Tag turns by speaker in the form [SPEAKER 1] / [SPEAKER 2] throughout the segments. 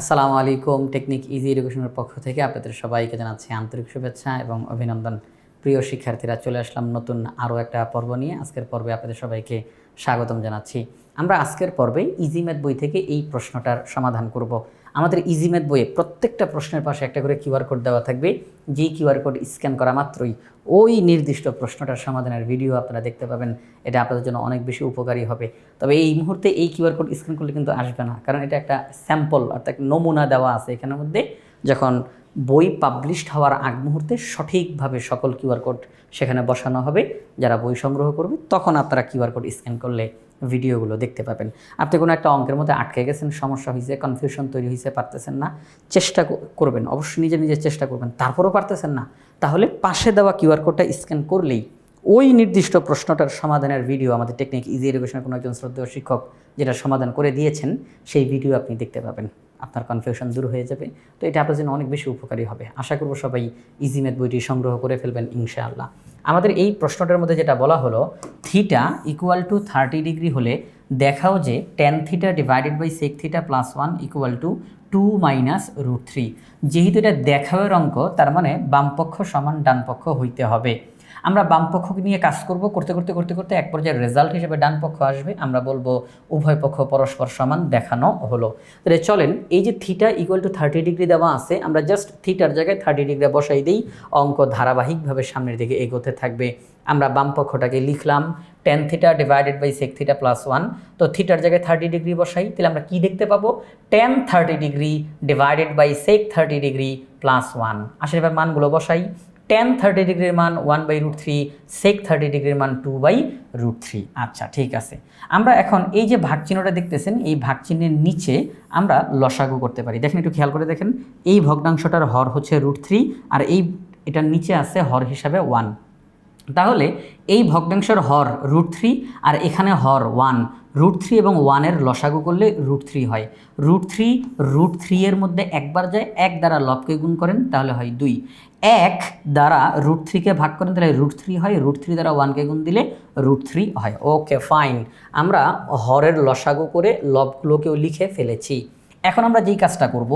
[SPEAKER 1] আসসালামু আলাইকুম, technique easy এডুকেশনের পক্ষ থেকে আপনাদের সবাইকে জানাচ্ছি আন্তরিক শুভেচ্ছা এবং অভিনন্দন। প্রিয় শিক্ষার্থীরা, চলে আসলাম নতুন আরও একটা পর্ব নিয়ে। আজকের পর্বে আপনাদের সবাইকে স্বাগতম জানাচ্ছি। আমরা আজকের পর্বে ইজি ম্যাথ বই থেকে এই প্রশ্নটার সমাধান করব। আমাদের ইজি ম্যাথ বইয়ে প্রত্যেকটা প্রশ্নের পাশে একটা করে কিউআর কোড দেওয়া থাকবে। যেই কিউআর কোড স্ক্যান করা মাত্রই ওই নির্দিষ্ট প্রশ্নটার সমাধানের ভিডিও আপনারা দেখতে পাবেন। এটা আপনাদের জন্য অনেক বেশি উপকারী হবে। তবে এই মুহূর্তে এই কিউআর কোড স্ক্যান করলে কিন্তু আসবে না। কারণ এটা একটা স্যাম্পল অর্থাৎ নমুনা দেওয়া আছে এখানের মধ্যে। যখন বই পাবলিশড হওয়ার আগ মুহূর্তে সঠিকভাবে সকল কিউআর কোড সেখানে বসানো হবে। যারা বই সংগ্রহ করবে, তখন আপনারা কিউআর কোড স্ক্যান করলে ভিডিওগুলো দেখতে পাবেন। আপনি কোনো একটা অঙ্কের মধ্যে আটকে গেছেন, সমস্যা হয়েছে কনফিউশন তৈরি হয়েছে পারতেছেন না, চেষ্টা করবেন, অবশ্যই নিজে নিজে চেষ্টা করবেন, তারপরেও পারতেছেন না, তাহলে পাশে দেওয়া কিউআর কোডটা স্ক্যান করলেই ওই নির্দিষ্ট প্রশ্নটার সমাধানের ভিডিও আমাদের টেকনিক ইজি এডুকেশনের কোনো একজন শ্রদ্ধেয় শিক্ষক যেটা সমাধান করে দিয়েছেন, সেই ভিডিও আপনি দেখতে পাবেন। আপনার কনফিউশন দূর হয়ে যাবে। তো এটা আপনার জন্য অনেক বেশি উপকারী হবে। আশা করব সবাই ইজি ম্যাথ বইটি সংগ্রহ করে ফেলবেন ইনশাআল্লাহ। আমাদের এই প্রশ্নটার মধ্যে যেটা বলা হলো theta equal to thirty degree হলে দেখাও যে tan theta divided by sec theta plus one equal to two minus root three যেহেতু এটা দেখাওয়ের অঙ্ক, তার মানে বামপক্ষ সমান ডানপক্ষ হইতে হবে। আমরা বামপক্ষকে নিয়ে কাজ করব, করতে করতে করতে করতে এক পর্যায়ে রেজাল্ট হিসেবে ডান পক্ষ আসবে। আমরা বলব উভয় পক্ষ পরস্পর সমান দেখানো হলো। তাহলে চলেন, এই যে theta equal to thirty degree দেওয়া আছে, আমরা জাস্ট থিটার জায়গায় থার্টি ডিগ্রি বসাই দিই। অঙ্ক ধারাবাহিকভাবে সামনের দিকে এগোতে থাকবে। আমরা বাম পক্ষটাকে লিখলাম tan theta divided by sec theta plus one তো থিটার জায়গায় থার্টি ডিগ্রি বসাই, তাহলে আমরা কি দেখতে পাবো? Tan thirty degree divided by sec thirty degree plus one আসলে এবার মানগুলো বসাই। টেন থার্টি ডিগ্রির মান one by root three sec thirty ডিগ্রির মান টু বাই রুট থ্রি আচ্ছা ঠিক আছে। আমরা এখন এই যে ভাগ চিহ্নটা দেখতেছেন, এই ভাগ চিহ্নের নিচে আমরা লসাগু করতে পারি। দেখেন, একটু খেয়াল করে দেখেন। এই ভগ্নাংশটার হর হচ্ছে রুট থ্রি আর এই, এটার নিচে আছে হর হিসাবে ওয়ান তাহলে এই ভগ্নাংশের হর রুট থ্রি আর এখানে হর ওয়ান রুট থ্রি এবং ওয়ানের লসাগু করলে রুট থ্রি হয়। রুট থ্রি রুট থ্রি এর মধ্যে একবার যায়, এক দ্বারা লবকে গুণ করেন, তাহলে হয় দুই। এক দ্বারা রুট থ্রিকে ভাগ করেন, তাহলে রুট থ্রি হয় রুট থ্রি দ্বারা ওয়ানকে গুণ দিলে রুট থ্রি হয়। ওকে ফাইন আমরা হরের লসাগু করে লবগুলোকেও লিখে ফেলেছি। এখন আমরা যেই কাজটা করব,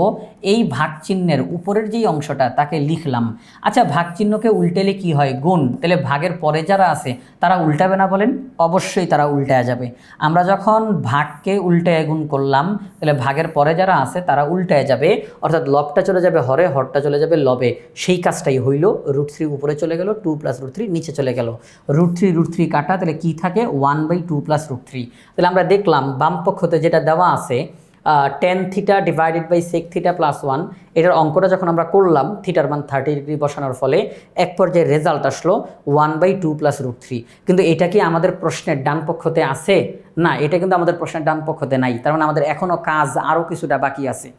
[SPEAKER 1] এই ভাগ চিহ্নের উপরের যেই অংশটা, তাকে লিখলাম। আচ্ছা ভাগ চিহ্নকে উল্টেলে কি হয়? গুণ। তাহলে ভাগের পরে যারা আছে, তারা উল্টাবে না বলেন? অবশ্যই তারা উল্টায় যাবে। আমরা যখন ভাগকে উল্টায় গুণ করলাম, তাহলে ভাগের পরে যারা আছে, তারা উল্টায় যাবে। অর্থাৎ লবটা চলে যাবে হরে, হরটা চলে যাবে লবে। সেই কাজটাই হইল, রুট থ্রি উপরে চলে গেল, টু প্লাস রুট থ্রি নিচে চলে গেল। রুট থ্রি রুট থ্রি কাটা, তাহলে কী থাকে? One by two plus root three. তাহলে আমরা দেখলাম, বাম পক্ষতে যেটা দেওয়া আছে tan theta divided by sec theta plus one এটার অঙ্কটা যখন আমরা করলাম থিটার মান থার্টি ডিগ্রি বসানোর ফলে এক পর্যায়ে রেজাল্ট আসলো one by two plus root three কিন্তু এটা কি আমাদের প্রশ্নের ডান পক্ষতে আছে? না, এটা কিন্তু আমাদের প্রশ্নের ডান পক্ষতে নাই। তার মানে আমাদের এখনও কাজ আরও কিছুটা বাকি আছে।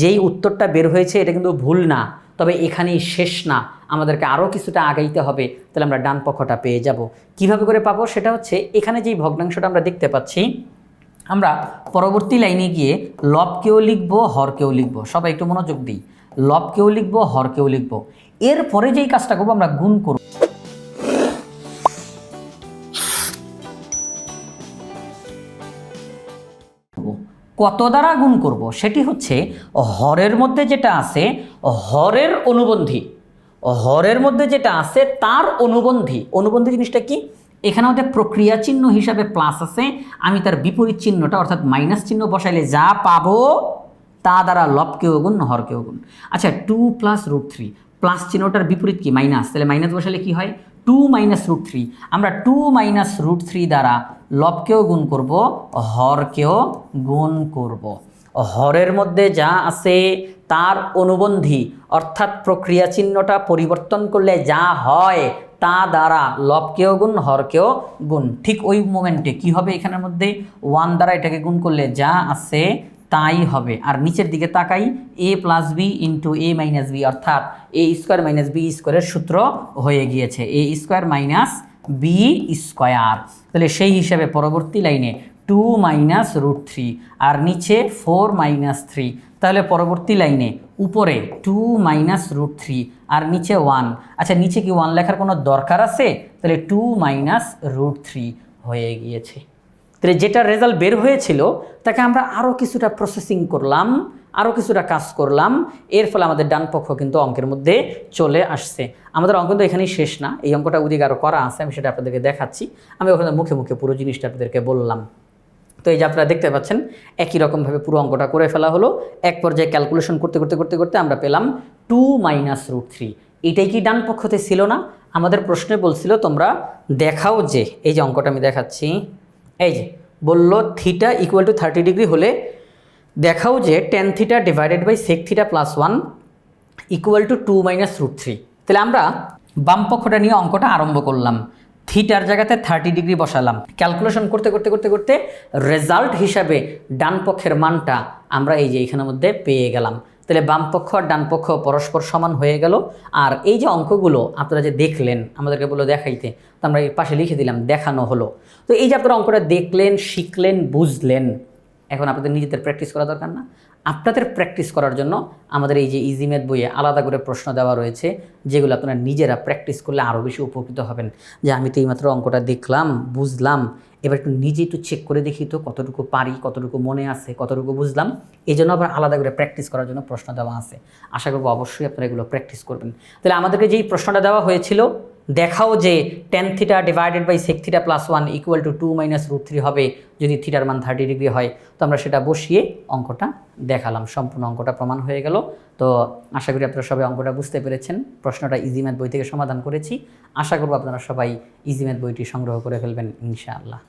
[SPEAKER 1] যেই উত্তরটা বের হয়েছে, এটা কিন্তু ভুল না, তবে এখানেই শেষ না। আমাদেরকে আরও কিছুটা আগাইতে হবে, তাহলে আমরা ডান পক্ষটা পেয়ে যাব। কীভাবে করে পাবো? সেটা হচ্ছে, এখানে যেই ভগ্নাংশটা আমরা দেখতে পাচ্ছি আমরা পরবর্তী লাইনে গিয়ে লব লবকেও লিখব হর হরকেও লিখব। সবাই একটু মনোযোগ দিই। লব লবকেও লিখব হর হরকেও লিখব। এরপরে যেই কাজটা করব, আমরা গুণ করব। কত দ্বারা গুণ করব? সেটি হচ্ছে হরের মধ্যে যেটা আছে, হরের অনুবন্ধী। হরের মধ্যে যেটা আছে, তার অনুবন্ধী। অনুবন্ধী জিনিসটা কি? এখানে আমাদের প্রক্রিয়া চিহ্ন হিসাবে প্লাস আছে, আমি তার বিপরীত চিহ্নটা অর্থাৎ মাইনাস চিহ্ন বসাইলে যা পাবো, তা দ্বারা লবকেও গুণ হরকেও গুণ। আচ্ছা two plus root three plus চিহ্নটার বিপরীত কি? মাইনাস তাহলে মাইনাস বসালে কি হয়? টু মাইনাস রুট থ্রি আমরা টু মাইনাস রুট থ্রি দ্বারা লবকেও গুণ করব, হরকেও গুণ করব। হরের মধ্যে যা আছে, তার অনুবন্ধী, অর্থাৎ প্রক্রিয়া চিহ্নটা পরিবর্তন করলে যা হয় তা দ্বারা লবকেও গুণ, হরকেও গুণ। ঠিক ওই মোমেন্টে কি হবে এখানের মধ্যে? ওয়ান দ্বারা এটাকে গুণ করলে যা আছে তাই হবে। আর নিচের দিকে তাকাই A plus B into A minus B অর্থাৎ এ স্কোয়ার মাইনাস বি স্কোয়ারের সূত্র হয়ে গিয়েছে। A square minus B square তাহলে সেই হিসাবে পরবর্তী লাইনে টু মাইনাস রুট থ্রি আর নিচে ফোর মাইনাস থ্রি। তাহলে পরবর্তী লাইনে উপরে টু মাইনাস রুট থ্রি আর নিচে ওয়ান। আচ্ছা নিচে কি ওয়ান লেখার কোনো দরকার আছে? তাহলে টু মাইনাস রুট থ্রি হয়ে গিয়েছে। তাহলে যেটা রেজাল্ট বের হয়েছিল, তাকে আমরা আরও কিছুটা প্রসেসিং করলাম আরও কিছুটা কাজ করলাম। এর ফলে আমাদের ডান পক্ষ কিন্তু অঙ্কের মধ্যে চলে আসছে। আমাদের অঙ্ক তো এখানেই শেষ না, এই অঙ্কটা ওদিকে আরও করা আছে, আমি সেটা আপনাদেরকে দেখাচ্ছি। আমি ওখানে মুখে মুখে পুরো জিনিসটা আপনাদেরকে বললাম। তো এই যে আপনারা দেখতে পাচ্ছেন, একই রকমভাবে পুরো অঙ্কটা করে ফেলা হলো। এক পর্যায়ে ক্যালকুলেশন করতে করতে করতে করতে আমরা পেলাম টু মাইনাস রুট থ্রি এটাই কি ডান পক্ষতে ছিল না? আমাদের প্রশ্নে বলছিল, তোমরা দেখাও যে এই যে অঙ্কটা আমি দেখাচ্ছি। এই যে, বলল theta equal to thirty degree হলে দেখাও যে tan theta divided by sec theta plus one equal to two minus root three তাহলে আমরা বাম পক্ষটা নিয়ে অঙ্কটা আরম্ভ করলাম। থিটার জায়গাতে থার্টি ডিগ্রি বসালাম। ক্যালকুলেশন করতে করতে করতে করতে রেজাল্ট হিসাবে ডান পক্ষের মানটা আমরা এই যে এখানের মধ্যে পেয়ে গেলাম। তাহলে বামপক্ষ আর ডান পক্ষ পরস্পর সমান হয়ে গেল। আর এই যে অঙ্কগুলো আপনারা যে দেখলেন, আমাদেরকে বলে দেখাইতে, তো আমরা এই পাশে লিখে দিলাম, দেখানো হলো। তো এই যে আপনারা অঙ্কটা দেখলেন, শিখলেন, বুঝলেন এখন আপনাদের নিজেদের প্র্যাকটিস করা দরকার না। আপনাদের প্র্যাকটিস করার জন্য আমাদের এই যে ইজি ম্যাথ বইয়ে আলাদা করে প্রশ্ন দেওয়া রয়েছে, যেগুলো আপনারা নিজেরা প্র্যাকটিস করলে আরও বেশি উপকৃত হবেন। যে আমি তো এইমাত্র অঙ্কটা দেখলাম, বুঝলাম, এবার একটু নিজে একটু চেক করে দেখি তো কতটুকু পারি, কতটুকু মনে আছে, কতটুকু বুঝলাম। এই জন্য আবার আলাদা করে প্র্যাকটিস করার জন্য প্রশ্ন দেওয়া আছে। আশা করব অবশ্যই আপনারা এগুলো প্র্যাকটিস করবেন। তাহলে আমাদেরকে যেই প্রশ্নটা দেওয়া হয়েছিল দেখাও যে tan theta divided by sec theta plus one equal to two minus root three হবে যদি থিটার মান থার্টি ডিগ্রি হয়। তো আমরা সেটা বসিয়ে অঙ্কটা দেখালাম। সম্পূর্ণ অঙ্কটা প্রমাণ হয়ে গেল। তো আশা করি আপনারা সবাই অঙ্কটা বুঝতে পেরেছেন। প্রশ্নটা ইজি ম্যাথ বই থেকে সমাধান করেছি। আশা করব আপনারা সবাই ইজি ম্যাথ বইটি সংগ্রহ করে ফেলবেন, ইনশাআল্লাহ।